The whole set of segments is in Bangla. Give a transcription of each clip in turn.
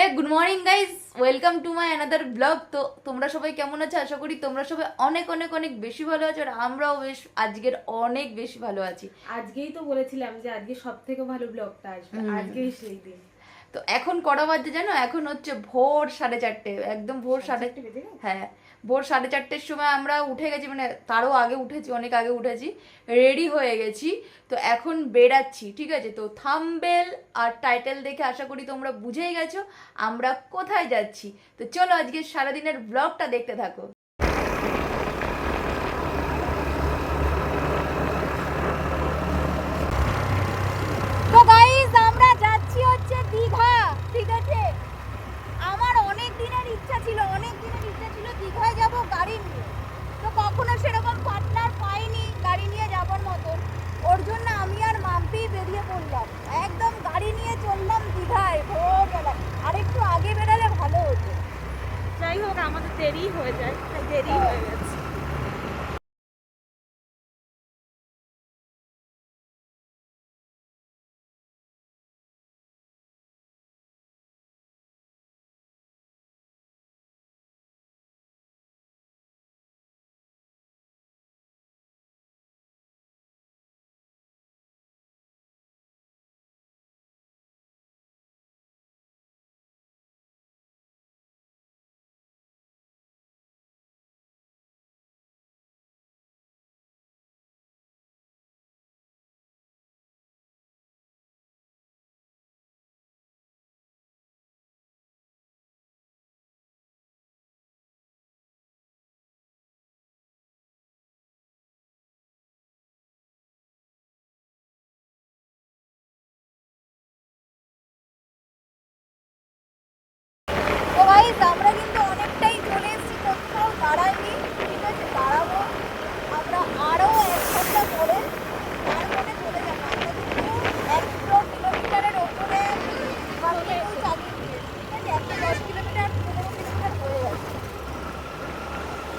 Hey good morning guys welcome to my another blog তো তোমরা সবাই কেমন আছো? আশা করি তোমরা সবাই অনেক অনেক অনেক বেশি ভালো আছো আর আমরাও বেশ আজকের অনেক বেশি ভালো আছি। আজকেই তো বলেছিলাম যে আজকে সব থেকে ভালো ব্লগটা আসবে। আজকেই সেই দিন। তো এখন কটা বাজে জানো? এখন হচ্ছে ভোর সাড়ে চারটে একদম ভোর সাড়ে চারটে হ্যাঁ। ভোর সাড়ে চারটের সময় আমরা উঠে গেছি মানে তারও আগে উঠেছি, অনেক আগে উঠেছি রেডি হয়ে গেছি। তো এখন বেড়াচ্ছি, ঠিক আছে? তো থামবেল আর টাইটেল দেখে আশা করি তোমরা বুঝেই গেছো, আমরা কোথায় যাচ্ছি? তো চলো আজকে সারাদিনের ব্লগটা দেখতে থাকো তো গাইস আমরা যাচ্ছি হচ্ছে দীঘা ঠিক আছে আমার অনেক দিনের ইচ্ছা ছিল অনেক দিনের ইচ্ছা ছিল দীঘায় যাব গাড়ি নিয়ে তো কখনো সেরকম পার্টনার পাইনি গাড়ি নিয়ে যাবার মতন ওর জন্য আমি আর মাম্পি বেরিয়ে পড়লাম একদম গাড়ি নিয়ে চললাম দীঘায় ভোরবেলা আর একটু আগে বেরালে ভালো হতো যাই হোক আমাদের দেরি হয়ে যায় দেরি হয়ে গেছে তো গাইস আমরা কিন্তু অনেকটাই চলে এসেছি কোথাও দাঁড়াইনি ঠিক আছে দাঁড়াবো আমরা আরও এক ঘণ্টা পরে তারপরে চলে যাব আমরা কিন্তু একশো কিলোমিটারের ওপরে কন্টিনিউ চালিয়ে দিয়েছি ঠিক আছে একশো দশ কিলোমিটার পনেরো কিলোমিটার হয়ে গেছে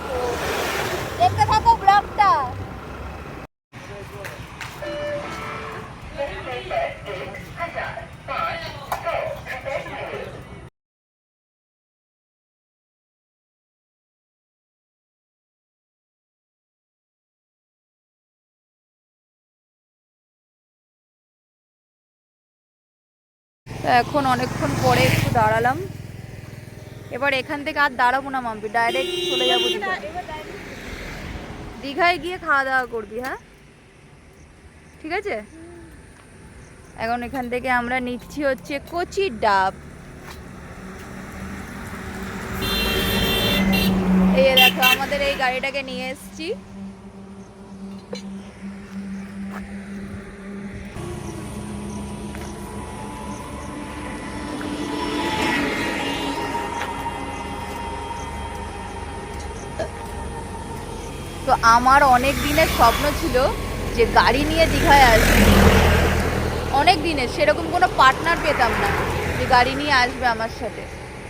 তো দেখতে থাকো ব্লগটা তো এখন অনেকক্ষণ পরে একটু দাঁড়ালাম। এবার এখান থেকে আর দাঁড়াবো না মাম্পি ডাইরেক্ট চলে যাব দীঘা দীঘায় গিয়ে খাওয়া দাওয়া করবি হ্যাঁ? ঠিক আছে? এখন এখান থেকে আমরা নিচ্ছি হচ্ছে কচি ডাব। এই দেখো আমাদের এই গাড়িটাকে নিয়ে এসেছি। আমার অনেক দিনের স্বপ্ন ছিল যে গাড়ি নিয়ে দীঘায় আসবে। অনেক দিনের সেরকম কোনো পার্টনার পেতাম না যে গাড়ি নিয়ে আসবে আমার সাথে।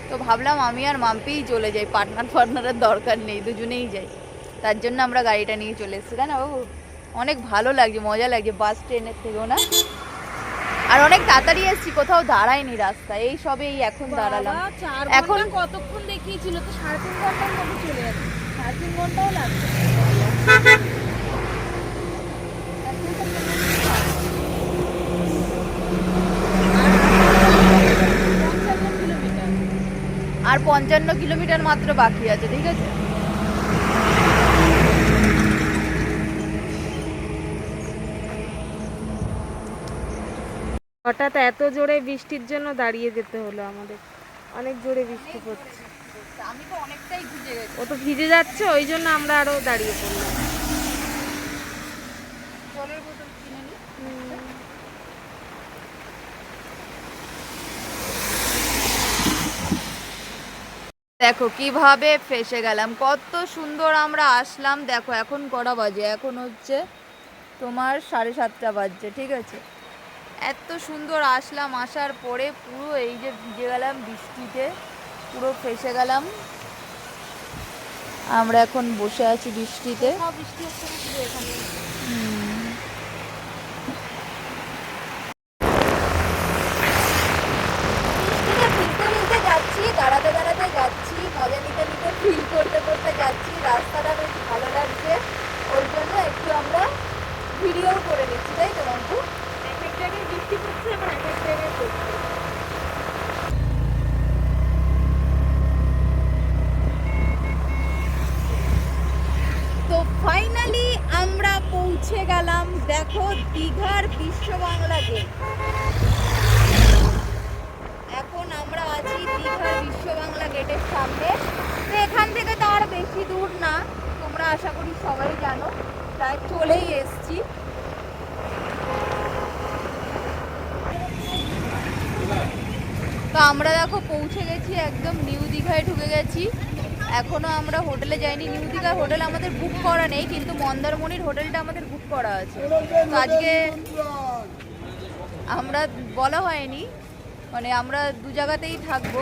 তো ভাবলাম আমি আর মাম্পিই চলে যাই পার্টনার ফার্টনারের দরকার নেই দুজনেই যাই। তার জন্য আমরা গাড়িটা নিয়ে চলে এসেছি তাই না বাবু অনেক ভালো লাগছে মজা লাগছে বাস ট্রেনের থেকেও না? আর অনেক তাড়াতাড়ি এসেছি কোথাও দাঁড়ায়নি রাস্তা এই সবে এই এখন দাঁড়ালাম। এখন- কতক্ষণ দেখিয়েছিল? তো সাড়ে তিন ঘণ্টার মতো চলে যাচ্ছে সাড়ে তিন ঘন্টাও লাগছে। আর পঞ্চান্ন কিলোমিটার মাত্র বাকি আছে ঠিক আছে? হঠাৎ এত জোরে বৃষ্টির জন্য দাঁড়িয়ে যেতে হলো আমাদের। অনেক জোরে বৃষ্টি পড়ছে। আমি তো গেছি ও তো ভিজে যাচ্ছে ওই জন্য আমরা আরও দাঁড়িয়ে পড়লাম। দেখো কীভাবে ফেসে গেলাম কত সুন্দর আমরা আসলাম। দেখো এখন কটা বাজে এখন হচ্ছে তোমার সাড়ে সাতটা বাজছে ঠিক আছে? এত সুন্দর আসলাম আসার পরে পুরো এই যে ভিজে গেলাম বৃষ্টিতে পুরো ফেসে গেলাম। আমরা এখন বসে আছি বৃষ্টিতে সব বৃষ্টি হচ্ছে না শুধু এখানে হুম। বৃষ্টিতে ভিজতে ভিজতে দেখো দীঘার বিশ্ব বাংলা গেট এখন আমরা আছি দীঘার বিশ্ব বাংলা গেটের সামনে তো এখান থেকে তো আর বেশি দূর না তোমরা আশা করি সবাই জানো। প্রায় চলেই এসছি। তো আমরা দেখো পৌঁছে গেছি, একদম নিউ দীঘায় ঢুকে গেছি। এখনও আমরা হোটেলে যাইনি। নিউ দীঘার হোটেল আমাদের বুক করা নেই, কিন্তু মন্দারমণির হোটেলটা আমাদের বুক করা আছে। তো আজকে আমরা বলা হয়নি মানে আমরা দু জায়গাতেই থাকব।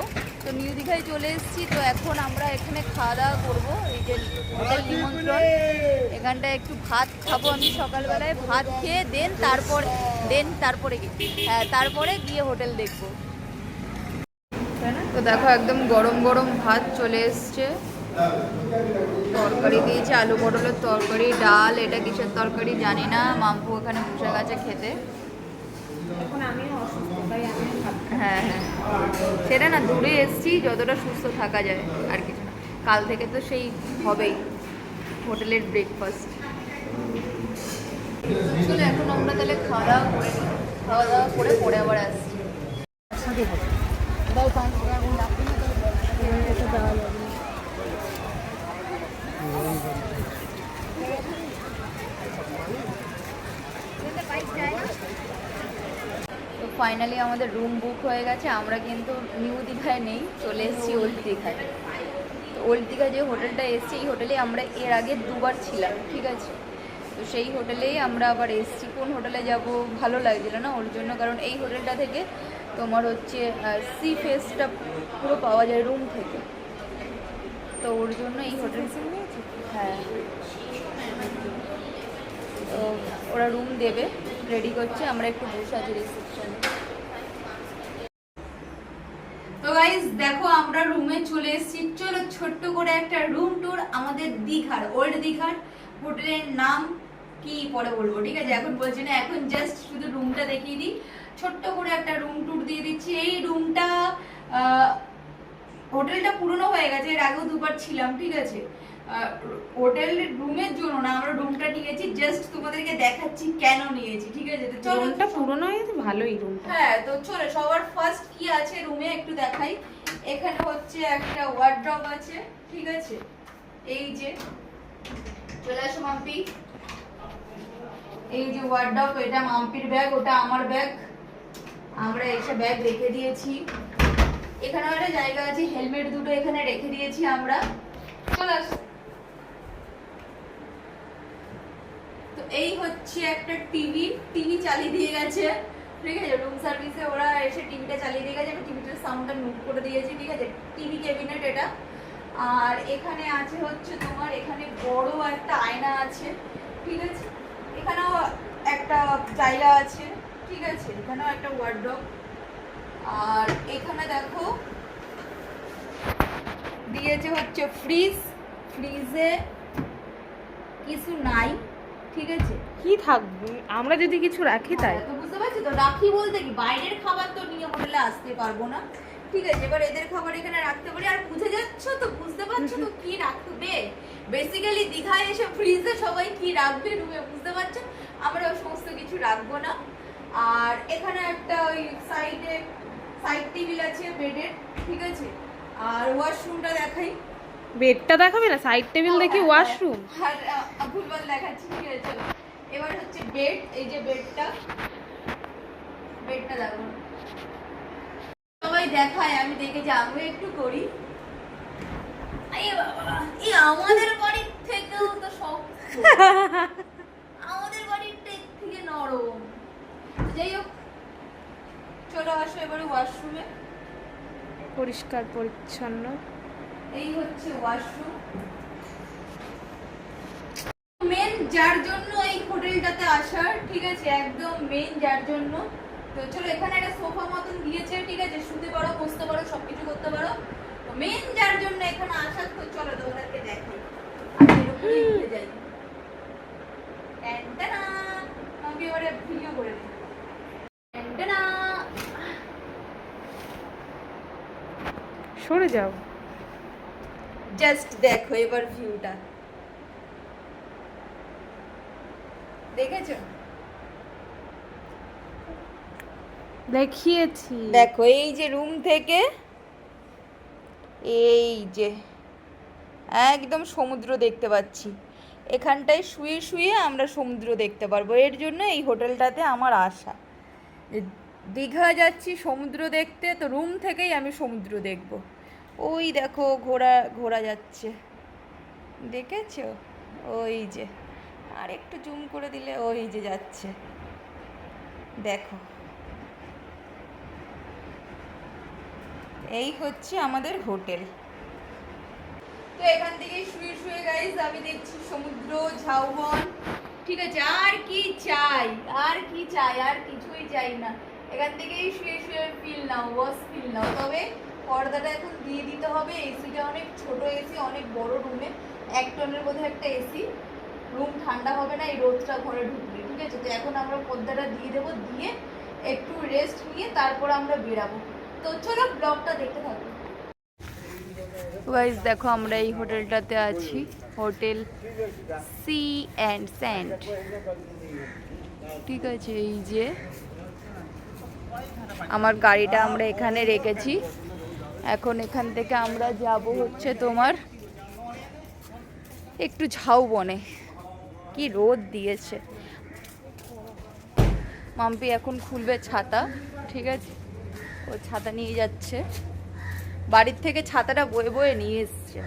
তো নিউ দীঘায় চলে এসেছি, তো এখন আমরা এখানে খাওয়া দাওয়া করব। এই যে হোটেল নিমন্ত্রণ। এখানটায় একটু ভাত খাব আমি সকালবেলায়। ভাত খেয়ে দেন, তারপর দেন, তারপরে হ্যাঁ তারপরে গিয়ে হোটেল দেখব। তো দেখো একদম গরম গরম ভাত চলে এসছে। তরকারি দিয়েছে, আলু পটলের তরকারি, ডাল, এটা কিসের তরকারি জানি না। মাম্পু ওখানে বসে গেছে খেতে। এখন আমিও অসুস্থ তাই আমিও ভাত খাই। হ্যাঁ হ্যাঁ। সেটা না দূরে এসছি যতটা সুস্থ থাকা যায় আর কিছু না। কাল থেকে তো সেই হবেই হোটেলের ব্রেকফাস্ট চলো এখন আমরা তাহলে খাওয়া দাওয়া করে। খাওয়া দাওয়া করে পরে আবার আসছি। দাও পাঁচ টাকা এখন রাখি না তাহলে এটা দেওয়া যাবে না। তো ফাইনালি আমাদের রুম বুক হয়ে গেছে আমরা কিন্তু নিউ দীঘায় নেই চলে এসেছি ওল্ড দীঘায়। তো ওল্ড দীঘায় যে হোটেলটা এসেছি এই হোটেলে আমরা এর আগে দুবার ছিলাম ঠিক আছে? তো সেই হোটেলেই আমরা আবার এসেছি। কোন হোটেলে যাব? ভালো লাগছিল না ওর জন্য কারণ এই হোটেলটা থেকে তোমার হচ্ছে সি ফেসটা পুরো পাওয়া যায় রুম থেকে। তো ওর জন্য এই হোটেল হ্যাঁ। তো ওরা রুম দেবে রেডি করছে আমরা একটু বসে আছি রিসেপশনে তো গাইজ দেখো আমরা রুমে চলে এসেছি। চলো ছোট্ট করে একটা রুম ট্যুর আমাদের দীঘার ওল্ড দীঘার হোটেলের নাম কি পরে বলব ঠিক আছে? এখন বলছি না এখন জাস্ট শুধু রুমটা দেখিয়ে দিই। ছোট্ট করে একটা রুম ট্যুর দিয়ে দিচ্ছি। এই রুমটা হোটেলটা পুরনো হয়ে গেছে এর আগেও দুবার ছিলাম ঠিক আছে? হোটেল রুমের জন্য না আমরা রুমটা নিয়েছি জাস্ট তোমাদেরকে দেখাচ্ছি কেন নিয়েছি ঠিক আছে? তো চলো রুমটা পুরনো হয়েছে ভালোই রুমটা হ্যাঁ তো চলো সবার ফার্স্ট রুমে একটু দেখাই। এখানে হচ্ছে একটা ওয়ার্ড্রপ আছে, ঠিক আছে? এই যে, চলে আসো মাম্পি। এই যে ওয়ার্ড্রপ এটা মাম্পির ব্যাগ ওটা আমার ব্যাগ আমরা এসে ব্যাগ রেখে দিয়েছি। এখানেও একটা জায়গা আছে হেলমেট দুটো এখানে রেখে দিয়েছি আমরা। চলে আসো। তো এই হচ্ছে একটা টিভি টিভি চালিয়ে দিয়ে গেছে। ঠিক আছে রুম সার্ভিসে ওরা এসে টিভিটা চালিয়ে দিয়ে গেছে। সাউন্ডটা নোট করে দিয়েছি, ঠিক আছে? টিভি ক্যাবিনেট এটা। আর এখানে আছে হচ্ছে তোমার, এখানে বড় একটা আয়না আছে, ঠিক আছে? এখানেও একটা জায়গা আছে, ঠিক আছে? এখানেও একটা ওয়ার্ড্রপ আর এখানে দেখো, দিয়েছে হচ্ছে ফ্রিজ ফ্রিজে কিছু নাই। ঠিক আছে? কি থাকবে? আমরা যদি কিছু রাখি তাই। হ্যাঁ, তো বুঝতে পারছি তো? রাখি বলতে কি? বাইরের খাবার তো নিয়ে হোটেলে আসতে পারব না। ঠিক আছে এবার এদের খাবার এখানে রাখতে পারি। আর বুঝে যাচ্ছ তো? বুঝতে পারছ তো কি রাখবে? বেসিক্যালি দীঘায় এসে ফ্রিজে সবাই কি রাখবে রুমে বুঝতে পারছ? আমরা ওই সমস্ত কিছু রাখব না। আর এখানে একটা ওই সাইডে সাইড টেবিল আছে বেডের ঠিক আছে? আর ওয়াশরুমটা দেখাই। বেডটা দেখাবে না? সাইড টেবিল দেখি ওয়াশরুম আর ভুলভাল দেখাচ্ছি ঠিক আছে এবার হচ্ছে বেড এই যে বেডটা বেডটা দেখো সবাই দেখায় আমি দেখেছি আমিও একটু করি। এই আমাদের বাড়ির থেকেও তো শক্ত। আমাদের বাড়ির থেকে নরম। যাই হোক চলে আসো এবারে ওয়াশরুমে পরিষ্কার পরিচ্ছন্ন। এই হচ্ছে ওয়াশরুম মেন যার জন্য এই হোটেলটাতে আসার, ঠিক আছে? একদম মেন যার জন্য। তো চলো এখানে একটা সোফা মতন দিয়েছে এবার ভিউটা দেখেছ? দেখিয়েছি। দেখো এই যে রুম থেকে এই যে একদম সমুদ্র দেখতে পাচ্ছি। এখানটায় শুয়ে শুয়ে আমরা সমুদ্র দেখতে পারব। এর জন্য এই হোটেলটাতে আমার আশা। দীঘা যাচ্ছি সমুদ্র দেখতে তো রুম থেকেই আমি সমুদ্র দেখব। ওই দেখো ঘোরা ঘোরা যাচ্ছে। দেখেছ? ওই যে। আর একটু জুম করে দিলে ওই যে যাচ্ছে। দেখো। এই হচ্ছে আমাদের হোটেল। তো এখান থেকে শুয়ে শুয়ে গাইস আমি দেখছি সমুদ্র, ঝাউবন। ঠিক আছে, আর কি চাই? আর কি চাই? আর কিছুই চাই না। এখান থেকেই শুয়ে শুয়ে ফিল নাও, বস ফিল নাও। তবে পর্দাটা এখন দিয়ে দিতে হবে। এসিটা অনেক ছোট এসি অনেক বড় রুমে এক টনের বোধহয় একটা এসি রুম ঠান্ডা হবে না, এই রোদটা ঘরে ঢুকবে, ঠিক আছে? তো এখন আমরা পর্দাটা দিয়ে দেবো, দিয়ে একটু রেস্ট নিয়ে তারপর আমরা বেরাবো। তো চলো ব্লগটা দেখতে থাকো। গাইজ দেখো আমরা এই হোটেলটাতে আছি। হোটেল সি অ্যান্ড স্যান্ড ঠিক আছে, এই যে আমার গাড়িটা আমরা এখানে রেখেছি। এখন এখান থেকে আমরা যাব হচ্ছে তোমার একটু ঝাউ বনে। কি রোদ দিয়েছে। মাম্পি এখন খুলবে ছাতা, ঠিক আছে? ও ছাতা নিয়ে যাচ্ছে। বাড়ির থেকে ছাতাটা বয়ে বয়ে নিয়ে এসছে।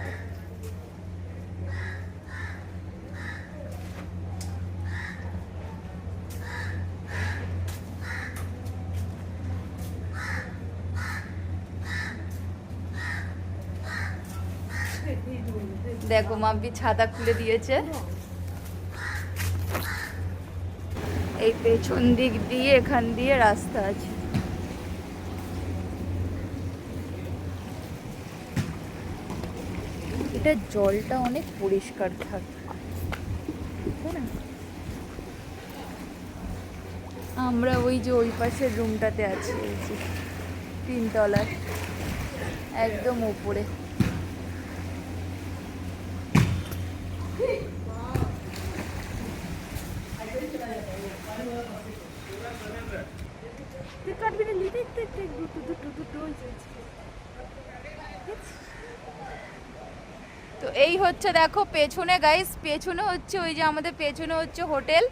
দেখো মাম্পি ছাতা খুলে দিয়েছে। এই পেছন দিক দিয়ে, এখান দিয়ে রাস্তা আছে। এটা জলটা অনেক পরিষ্কার থাকে? আমরা ওই যে ওই পাশের রুমটাতে আছি তিনতলার, একদম উপরে দুটো দুটো দুটো ওই। তো এই হচ্ছে দেখো পেছনে গাইস পেছনে হচ্ছে ওই যে আমাদের পেছনে হচ্ছে হোটেল।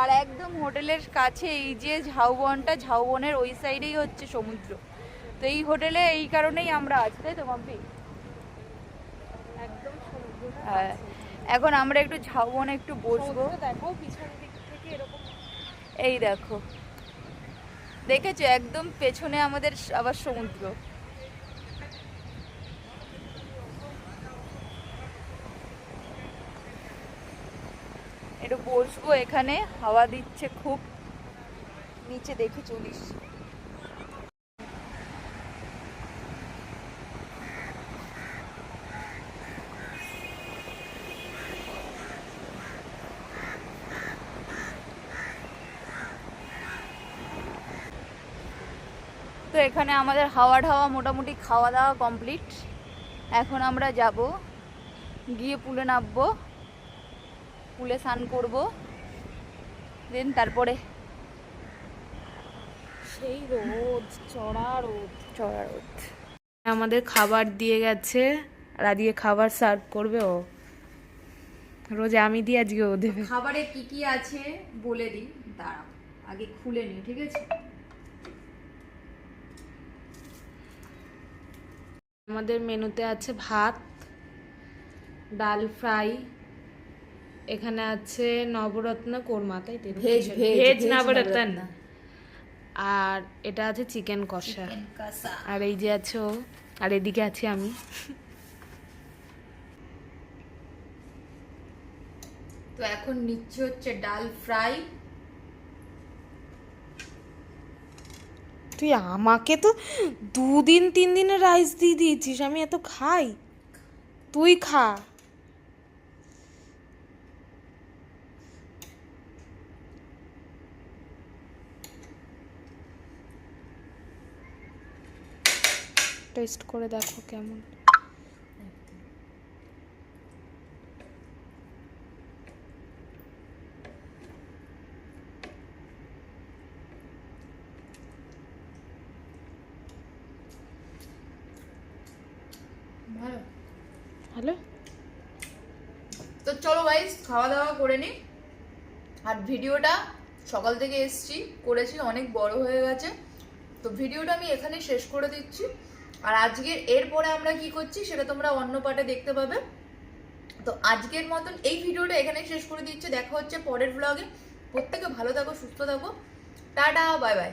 আর একদম হোটেলের কাছে এই যে ঝাউবনটা ঝাউবনের ওই সাইডেই হচ্ছে সমুদ্র। তো এই হোটেলে এই কারণেই আমরা আছি তাই তো মাম্পি? একদম হ্যাঁ। এখন আমরা একটু ঝাউবনে একটু বসবো। দেখো পিছন দিক থেকে এরকম। এই দেখো। দেখেছ, একদম পেছনে আমাদের আবার সমুদ্র। একটু বসবো এখানে, হাওয়া দিচ্ছে খুব। নিচে দেখে চলিস। তো এখানে আমাদের হাওয়া ঠাওয়া মোটামুটি খাওয়া দাওয়া কমপ্লিট। এখন আমরা যাব গিয়ে পুলে নামবো পুলে স্নান করব দেন তারপরে। সেই রোদ চড়া রোদ। চড়া রোদ। আমাদের খাবার দিয়ে গেছে আর আজকে খাবার সার্ভ করবে ও। রোজ আমি দিই আজকে ও দেবে। খাবারে কি কি আছে বলে দিই দাঁড়াও আগে খুলে নিই ঠিক আছে? আমাদের মেনুতে আছে ভাত ডাল ফ্রাই এখানে আছে নবরত্ন কোরমা তাই তো? ভেজ ভেজ নবরত্ন। আর এটা আছে চিকেন কষা। আর এই যে আছে ও আর এদিকে আছি আমি। তো এখন নিচ্ছে হচ্ছে ডাল ফ্রাই। তুই আমাকে তো দুদিন তিন দিনের রাইস দিয়ে দিয়েছিস, আমি এত খাই। তুই খা। টেস্ট করে দেখো কেমন। হ্যালো তো চলো গাইস খাওয়া দাওয়া করে নিই আর ভিডিওটা সকাল থেকে এসছি করেছি অনেক বড় হয়ে গেছে। তো ভিডিওটা আমি এখানে শেষ করে দিচ্ছি। আর আজকের এরপরে আমরা কি করছি সেটা তোমরা অন্য পার্টে দেখতে পাবে। তো আজকের মতন এই ভিডিওটা এখানে শেষ করে দিচ্ছি। দেখা হচ্ছে পরের ব্লগে প্রত্যেকে ভালো থাকো সুস্থ থাকো। Tata bye bye